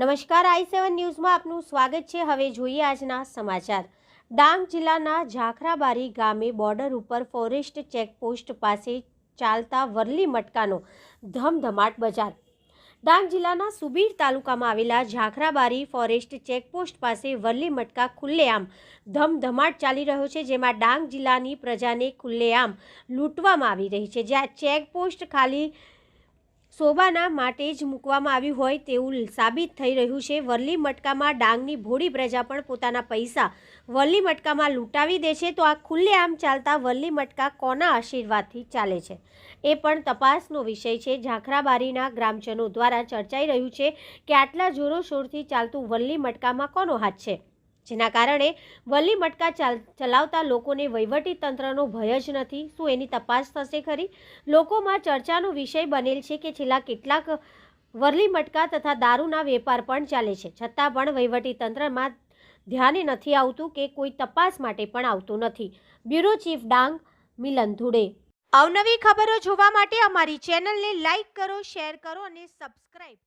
નમસ્કાર, આઈ સેવન ન્યૂઝમાં આપનું સ્વાગત છે. હવે જોઈએ આજના સમાચાર. ડાંગ જિલ્લાના ઝાખરાબારી ગામે બોર્ડર ઉપર ફોરેસ્ટ ચેકપોસ્ટ પાસે ચાલતા વરલી મટકાનો ધમધમાટ બજાર. ડાંગ જિલ્લાના સુબીર તાલુકામાં આવેલા ઝાખરાબારી ફોરેસ્ટ ચેકપોસ્ટ પાસે વરલી મટકા ખુલ્લેઆમ ધમધમાટ ચાલી રહ્યો છે, જેમાં ડાંગ જિલ્લાની પ્રજાને ખુલ્લેઆમ લૂંટવામાં આવી રહી છે. જ્યાં ચેકપોસ્ટ ખાલી શોભાના માટે જ મૂકવામાં આવ્યું હોય તેવું સાબિત થઈ રહ્યું છે. વરલી મટકામાં ડાંગની ભોળી પ્રજા પણ પોતાના પૈસા વરલી મટકામાં લૂંટાવી દે છે. તો આ ખુલ્લેઆમ ચાલતા વરલી મટકા કોના આશીર્વાદથી ચાલે છે? એ પણ તપાસનો વિષય છે. ઝાખરાબારીના ગ્રામજનો દ્વારા ચર્ચાઈ રહ્યું છે કે આટલા જોરોશોરથી ચાલતું વરલી મટકામાં કોનો હાથ છે? જેના કારણે વલ્લી મટકા ચાલ, ચલાવતા લોકોને વહીવટી તંત્રનો ભય જ નથી. શું એની તપાસ થશે ખરી? લોકોમાં ચર્ચાનો વિષય બનેલ છે કે છેલ્લા કેટલાક વરલી મટકા તથા દારૂના વેપાર પણ ચાલે છે. છતાં પણ વહીવટી તંત્રમાં ધ્યાને નથી આવતું કે કોઈ તપાસ માટે પણ આવતું નથી. બ્યુરો ચીફ ડાંગ મિલન ધુડે અવનવી ખબરો જોવા માટે અમારી ચેનલને લાઈક કરો, શેર કરો અને સબસ્ક્રાઈબ